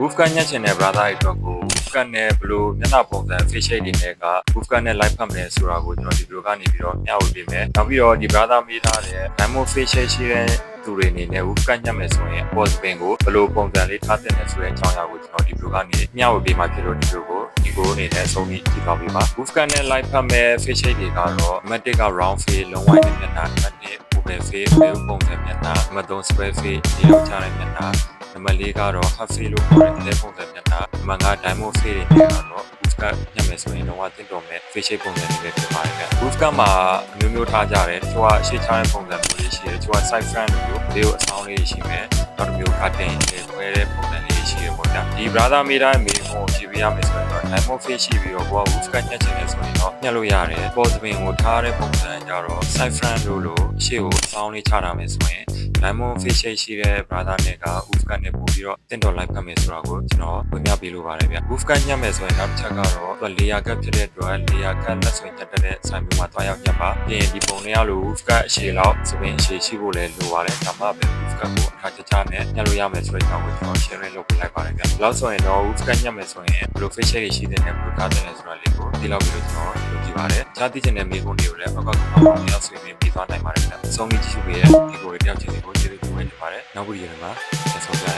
wolf cut ညှက်ချင်တဲ့ brother တွေအတွက်ကို wolf cut နဲ့ဘယ်လိုမျက်နှာပုံစံ face shape တွေနဲ့က wolf cut နဲ့ live ဖတ်မယ်ဆိုတာကိုကျွန်တော်ဒီ video ကနေပြီးတော့မျှဝေပေးမယ်နောက်ပြီးတော့ဒီ brother မေးထားတဲ့ diamond face shape ရှိတဲ့သူတွေအနေနဲ့ wolf cut ညှက်မယ်ဆိုရင် pose pin ကိုဘယ်လိုပုံစံလေးထားသင့်တယ်ဆိုတဲ့အကြောင်းအရာကိုကျွန်တော်ဒီ video ကနေမျှဝေပေးမှာဖြစ်လို့ဒီ video ကိုဒီကိုအနေနဲ့အဆုံးထိကြည့်ပါပေးပါ wolf cut နဲ့ live ဖတ်မယ် face shape တွေကတော့ matic က round face လုံးဝနဲ့မျက်နှာ matic open face ဘယ်ပုံစံမျက်နှာမသုံး square face ဒီလိုချတဲ့မျက်နှာ နံပါတ်၄ကတော့ half face လို့ခေါ်တဲ့လက်ပုံစံမျက်နှာနံပါတ်5 diamond face တွေနဲ့ကတော့ boost cut ညှက်မယ်ဆိုရင်တော့တင့်တော်မဲ့ face shape ပုံစံတွေပဲဖြစ်ပါတယ်ဗျ boost cut မှာအမျိုးမျိုးထားကြတယ်တချို့ကရှေ့ချတဲ့ပုံစံမျိုးလေးရှိတယ်တချို့က side front လိုမျိုးဘေးကိုအဆောင်လေးရှိမယ်နောက်တစ်မျိုး cutting လေးခွဲတဲ့ပုံစံလေးရှိရပေါ့ဗျဒီ brother မိတိုင်းမိဖို့ကြည့်ပြရမယ်ဆိုရင်တော့ diamond face ရှိပြီးတော့ကိုက boost cut ညှက်ချင်တယ်ဆိုရင်တော့ညှက်လို့ရတယ်ပေါ်စပင်ကိုထားတဲ့ပုံစံကြတော့ side front လိုလိုရှေ့ကိုအဆောင်လေးချတာမယ်ဆိုရင် diamond face shape ရှိတဲ့ brother နဲ့က wolf cut နဲ့ပို့ပြီးတော့တင့်တော် live ဖတ်မယ်ဆိုတာကိုကျွန်တော်ဝင်ပြပေးလိုပါတယ်ဗျ wolf cut ညှက်မယ်ဆိုရင်နောက်တစ်ချက်ကတော့သူက layer cut ဖြစ်တဲ့အတွက် layer cut လက်ဆွဲညှက်တဲ့ဆိုင်မျိုးမှာတွားရောက်ညှက်ပါပြီးရင်ဒီပုံလေးရလို့ wolf cut အရှည်လောက်စပင်အရှည်ရှိဖို့လည်းလိုပါတယ်ဒါမှပဲ wolf cut ကိုအခါကြကြနဲ့ညှက်လို့ရမယ်ဆိုတဲ့အကြောင်းကိုကျွန်တော် share လုပ်ပေးလိုက်ပါတယ်ဗျဒီလောက်ဆိုရင်တော့ wolf cut ညှက်မယ်ဆိုရင်ဘယ်လို face shape တွေရှိတဲ့နဲ့ဘယ်လိုထားတဲ့လဲဆိုတာလေးကိုဒီလောက်ပြီးတော့ကျွန်တော်လုပ်ကြည့်ပါတယ်ကြားသိချင်တဲ့မိကုန်းတွေကိုလည်းအောက်ကကမောင်းရောက်ဆွေးနွေးပြီးသွားနိုင်ပါတယ်ဗျအဆုံးကြီးကြည့်ရှုပေးတဲ့ဒီကိုတွေတယောက်ချင်းစီကိုကျေးဇူးတင်ပါတယ်နောက်ဗီဒီယိုတွေမှာဆက်ဆုံးကြရအောင်